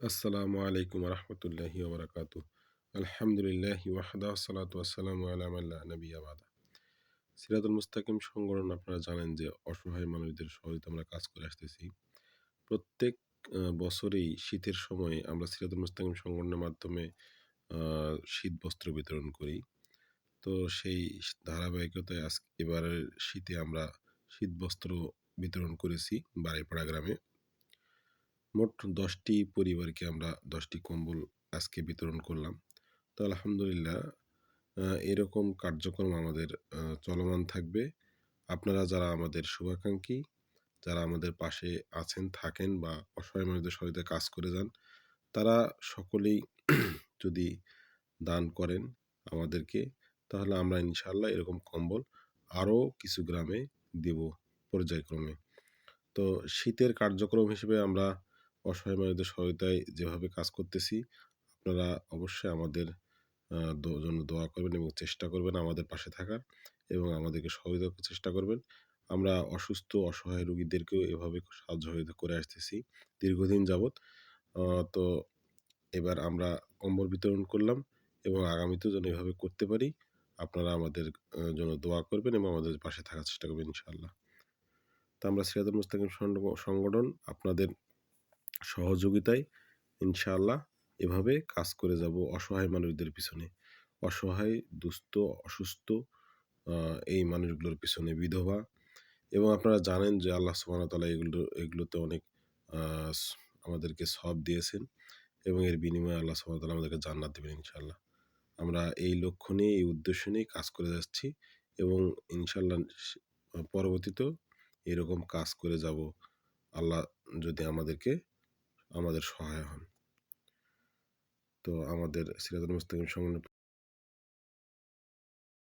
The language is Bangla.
আসসালামু আলাইকুম রহমতুল্লাহি ওবরাকাতু আলহামদুলিল্লাহ ওয়াহদা সালাতু আলাম আল্লাহ নবী আবাদা সিরাতুল মুস্তাকিম সংগঠন আপনারা জানেন যে অসহায় মানুষদের সহযোগিতা আমরা কাজ করে আসতেছি। প্রত্যেক বছরেই শীতের সময় আমরা সিরাতুল মুস্তাকিম সংগঠনের মাধ্যমে শীত বস্ত্র বিতরণ করি। তো সেই ধারাবাহিকতায় আজ এবারের শীতে আমরা শীত বস্ত্র বিতরণ করেছি বাড়িপাড়া গ্রামে। মোট দশটি পরিবারকে আমরা দশটি কম্বল আজকে বিতরণ করলাম। তো আলহামদুলিল্লাহ এরকম কার্যক্রম আমাদের চলমান থাকবে। আপনারা যারা আমাদের শুভাকাঙ্ক্ষী, যারা আমাদের পাশে আছেন, থাকেন বা অসহায় মানুষদের সহিতে কাজ করে যান, তারা সকলেই যদি দান করেন আমাদেরকে, তাহলে আমরা ইনশাল্লাহ এরকম কম্বল আরও কিছু গ্রামে দেব পর্যায়ক্রমে। তো শীতের কার্যক্রম হিসেবে আমরা অসহায় মানুষদের সহায়তায় যেভাবে কাজ করতেছি, আপনারা অবশ্যই আমাদের জন্য দোয়া করবেন এবং চেষ্টা করবেন আমাদের পাশে থাকার এবং আমাদেরকে সহযোগিতা চেষ্টা করবেন। আমরা অসুস্থ, অসহায় রোগীদেরকেও এভাবে সাহায্য করে আসতেছি দীর্ঘদিন যাবৎ। তো এবার আমরা কম্বল বিতরণ করলাম এবং আগামীতেও যেন এভাবে করতে পারি, আপনারা আমাদের জন্য দোয়া করবেন এবং আমাদের পাশে থাকার চেষ্টা করবেন ইনশাআল্লাহ। তা আমরা সিরাজুল মুস্তাকিম সংগঠন, আপনাদের সহযোগিতায় ইনশাআল্লাহ এভাবে কাজ করে যাব অসহায় মানুষদের পিছনে। অসহায়, দুস্থ, অসুস্থ এই মানুষগুলোর পিছনে বিধবা এবং আপনারা জানেন যে আল্লাহ সুবাহতালা এগুলো, এগুলোতে অনেক আমাদেরকে সব দিয়েছেন এবং এর বিনিময়ে আল্লাহ সুবাহতালা আমাদেরকে জান্নাত দেবেন ইনশাআল্লাহ। আমরা এই লক্ষ্য নিয়ে, এই উদ্দেশ্য নিয়ে কাজ করে যাচ্ছি এবং ইনশাল্লাহ পরবর্তীতেও এরকম কাজ করে যাব। আল্লাহ যদি আমাদেরকে আমাদের সহায় হন। তো আমাদের সিরাজুল মুস্তাকিম সংগঠন